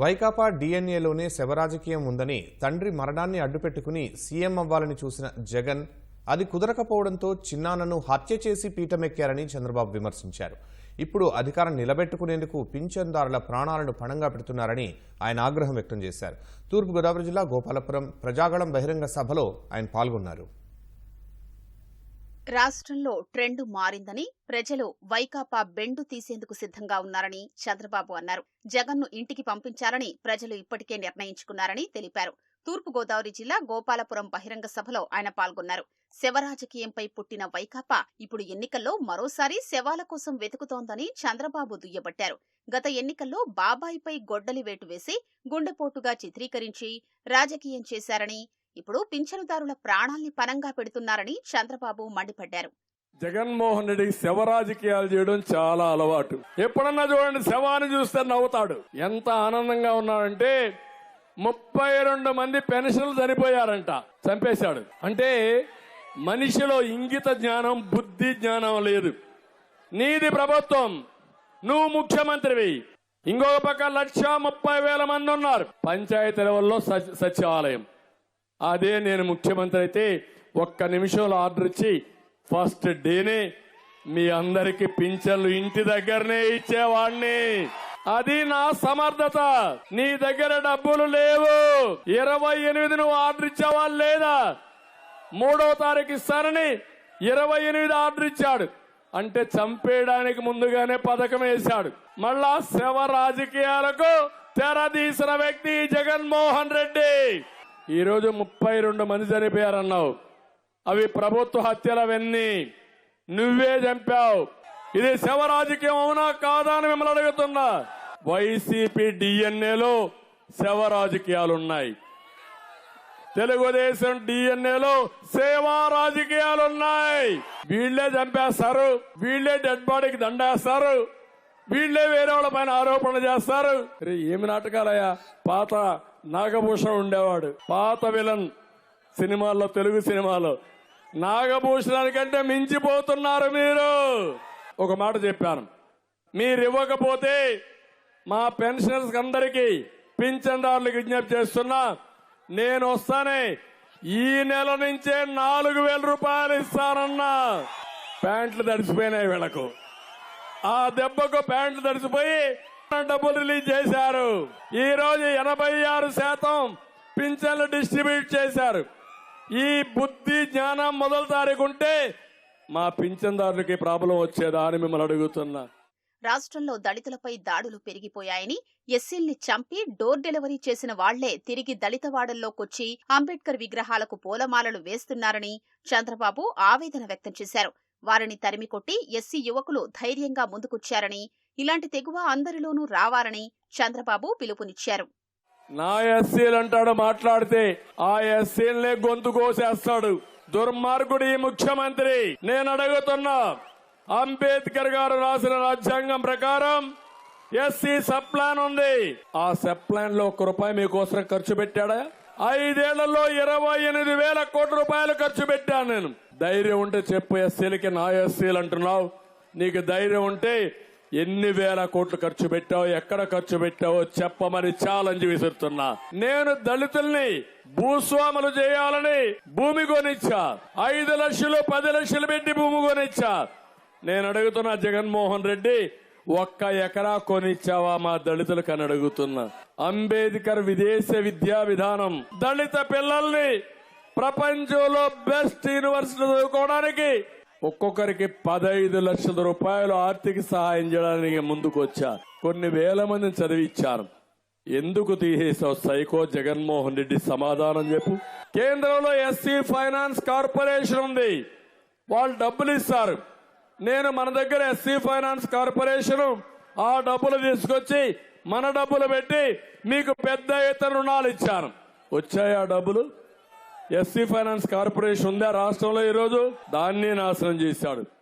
వైకాపా డిఎన్ఏలోనే శవరాజకీయం ఉందని తండ్రి మరణాన్ని అడ్డుపెట్టుకుని సీఎం అవ్వాలని చూసిన జగన్ అది కుదరకపోవడంతో చిన్నాన్నను హత్య చేసి పీఠమెక్కారని చంద్రబాబు విమర్శించారు. ఇప్పుడు అధికారం నిలబెట్టుకునేందుకు పింఛన్దారుల ప్రాణాలను పణంగా పెడుతున్నారని ఆయన ఆగ్రహం వ్యక్తం చేశారు. తూర్పుగోదావరి జిల్లా గోపాలపురం ప్రజాగళం బహిరంగ సభలో ఆయన పాల్గొన్నారు. రాష్ట్రంలో ట్రెండ్ మారిందని ప్రజలు వైకాపా బెండు తీసేందుకు సిద్ధంగా ఉన్నారని చంద్రబాబు అన్నారు. జగన్ను ఇంటికి పంపించాలని ప్రజలు ఇప్పటికే నిర్ణయించుకున్నారని తెలిపారు. తూర్పుగోదావరి జిల్లా గోపాలపురం బహిరంగ సభలో ఆయన పాల్గొన్నారు. శవరాజకీయంపై పుట్టిన వైకాపా ఇప్పుడు ఎన్నికల్లో మరోసారి శవాల కోసం వెతుకుతోందని చంద్రబాబు దుయ్యబట్టారు. గత ఎన్నికల్లో బాబాయిపై గొడ్డలి వేటు వేసి గుండెపోటుగా చిత్రీకరించి రాజకీయం చేశారని ఇప్పుడు పింఛనుదారుల ప్రాణాల్ని పనంగా పెడుతున్నారని చంద్రబాబు మండిపడ్డారు. జగన్మోహన్ రెడ్డి శవ రాజకీయాలు చేయడం చాలా అలవాటు. ఎప్పుడన్నా చూడండి శవాన్ని చూస్తే నవ్వుతాడు. ఎంత ఆనందంగా ఉన్నాడంటే ముప్పై రెండు మంది పెన్షన్లు చనిపోయారంట చంపేశాడు. అంటే మనిషిలో ఇంగిత జ్ఞానం బుద్ధి జ్ఞానం లేదు. నీది ప్రభుత్వం నువ్వు ముఖ్యమంత్రివి. ఇంకొక పక్క లక్ష ముప్పై వేల మంది ఉన్నారు. పంచాయతీ లెవెల్లో సచివాలయం. అదే నేను ముఖ్యమంత్రి అయితే ఒక్క నిమిషంలో ఆర్డర్ ఇచ్చి ఫస్ట్ డేనే మీ అందరికి పింఛన్లు ఇంటి దగ్గరనే ఇచ్చేవాడిని అది నా సమర్థత. నీ దగ్గర డబ్బులు లేవు. ఇరవై ఎనిమిది నువ్వు ఆర్డర్ ఇచ్చావా లేదా? మూడో తారీఖు ఇస్తానని ఇరవై ఎనిమిది ఆర్డర్ ఇచ్చాడు. అంటే చంపేయడానికి ముందుగానే పథకం వేశాడు. మళ్ళా శవ రాజకీయాలకు తెరదీసిన వ్యక్తి జగన్మోహన్ రెడ్డి. ఈరోజు ముప్పై రెండు మంది చనిపోయారన్నావు. అవి ప్రభుత్వ హత్యలవన్నీ నువ్వే చంపావు. ఇది శవ రాజకీయం అవునా కాదా అని మిమ్మల్ని అడుగుతున్నా. వైసీపీ డిఎన్ఏలో శవ రాజకీయాలున్నాయి తెలుగుదేశం డిఎన్ఏలో సేవా రాజకీయాలు ఉన్నాయి వీళ్ళే చంపేస్తారు వీళ్ళే డెడ్ బాడీకి దండేస్తారు వీళ్ళే వేరే వాళ్ళ పైన ఆరోపణలు చేస్తారు. రే, ఏమి నాటకాలయ్యా? పాత నాగభూషణ్ ఉండేవాడు. పాత విలన్ సినిమాల్లో తెలుగు సినిమాలో. నాగభూషణానికంటే మించిపోతున్నారు మీరు. ఒక మాట చెప్పాను. మీరు ఇవ్వకపోతే మా పెన్షనర్స్ అందరికీ పింఛన్దారులకు విజ్ఞప్తి చేస్తున్నా నేను వస్తానే ఈ నెల నుంచే నాలుగు వేల రూపాయలు ఇస్తానన్నా. ప్యాంట్లు తడిసిపోయినాయి వీళ్ళకు. ఆ దెబ్బకు ప్యాంట్లు తడిసిపోయి డబ్బులు రిలీజ్ చేశారు. ఈ రోజు ఎనభై ఆరు శాతం పింఛన్లు డిస్ట్రిబ్యూట్ చేశారు. ఈ బుద్ధి జ్ఞానం మొదలు మా పింఛన్దారులకి ప్రాబ్లం వచ్చేదా అని మిమ్మల్ని అడుగుతున్నా. రాష్ట్రంలో దళితులపై దాడులు పెరిగిపోయాయని ఎస్సీల్ని చంపి డోర్ డెలివరీ చేసిన వాళ్ళే తిరిగి దళితవాడల్లోకొచ్చి అంబేద్కర్ విగ్రహాలకు పూలమాలలు వేస్తున్నారని చంద్రబాబు ఆవేదన వ్యక్తం చేశారు. వారిని తరిమికొట్టి ఎస్సీ యువకులు ధైర్యంగా ముందుకొచ్చారని ఇలాంటి తెగువ అందరిలోనూ రావాలని చంద్రబాబు పిలుపునిచ్చారు. నా ఎస్సీలు అంటాడు మాట్లాడితే ఆ ఎస్సీలనే గొంతు కోసేస్తాడు. దుర్మార్గుడు ఈ ముఖ్యమంత్రి. నేను అడుగుతున్నా అంబేద్కర్ గారు రాసిన రాజ్యాంగం ప్రకారం ఎస్సీ సప్లాన్ ఉంది. ఆ సప్లాన్లో ఒక రూపాయి మీకోసం ఖర్చు పెట్టాడా? ఐదేళ్ళలో ఇరవై ఎనిమిది వేల కోట్ల రూపాయలు ఖర్చు పెట్టాను నేను. ధైర్యం ఉంటే చెప్పు ఎస్సీలకి నా ఎస్సీలు అంటున్నావు. నీకు ధైర్యం ఉంటే ఎన్ని వేల కోట్లు ఖర్చు పెట్టావో ఎక్కడ ఖర్చు పెట్టావో చెప్పమని ఛాలెంజ్ విసురుతున్నా. నేను దళితుల్ని భూస్వాములు చేయాలని భూమి కొనిచ్చా. ఐదు లక్షలు పది లక్షలు పెట్టి భూమి కొనిచ్చా. నేను అడుగుతున్నా జగన్మోహన్ రెడ్డి ఒక్క ఎకరా కొనిచ్చావా మా దళితులకు అని అడుగుతున్నా. అంబేద్కర్ విదేశ విద్యా విధానం దళిత పిల్లల్ని ప్రపంచంలో బెస్ట్ యూనివర్సిటీ చదువుకోవడానికి ఒక్కొక్కరికి పదహైదు లక్షల రూపాయలు ఆర్థిక సహాయం చేయడానికి ముందుకు వచ్చా కొన్ని వేల మందిని చదివిచ్చాను ఎందుకు తీసేసావు సైకో జగన్మోహన్ రెడ్డి సమాధానం చెప్పు. కేంద్రంలో ఎస్సీ ఫైనాన్స్ కార్పొరేషన్ ఉంది. వాళ్ళు డబ్బులు ఇస్తారు. నేను మన దగ్గర ఎస్సీ ఫైనాన్స్ కార్పొరేషన్ ఆ డబ్బులు తీసుకొచ్చి మన డబ్బులు పెట్టి మీకు పెద్ద ఎత్తున రుణాలు ఇచ్చాను. వచ్చాయి ఆ డబ్బులు? ఎస్సీ ఫైనాన్స్ కార్పొరేషన్ ఉందా రాష్ట్రంలో ఈరోజు? దాన్ని నాశనం చేశాడు.